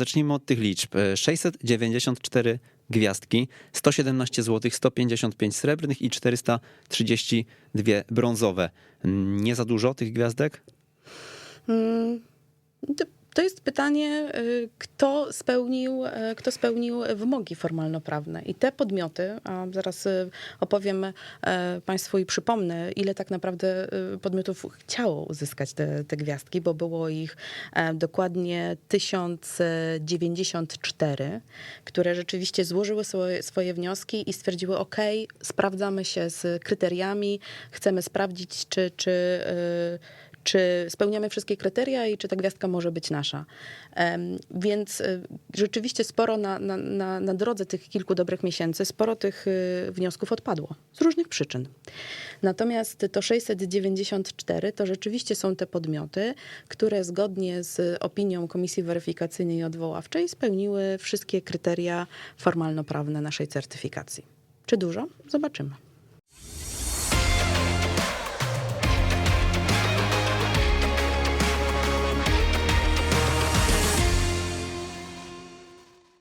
zacznijmy od tych liczb. E, 694 gwiazdki, 117 zł, 155 srebrnych i 432 brązowe. Mm, Nie za dużo tych gwiazdek? Mm, to- jest pytanie, y, kto spełnił, y, kto spełnił wymogi formalnoprawne. I te podmioty, a zaraz y, opowiem Państwu i przypomnę, ile tak naprawdę podmiotów chciało uzyskać te, te gwiazdki, bo było ich e, dokładnie 1094, które rzeczywiście złożyły swoje, swoje wnioski i stwierdziły, OK, sprawdzamy się z kryteriami, chcemy sprawdzić, czy, czy czy spełniamy wszystkie kryteria i czy ta gwiazdka może być nasza. Więc y, rzeczywiście sporo na, na, na, na drodze tych kilku dobrych miesięcy, sporo tych y, wniosków odpadło z różnych przyczyn. Natomiast to 694 to rzeczywiście są te podmioty, które zgodnie z opinią Komisji Weryfikacyjnej i Odwoławczej spełniły wszystkie kryteria formalno-prawne naszej certyfikacji. Czy dużo? Zobaczymy.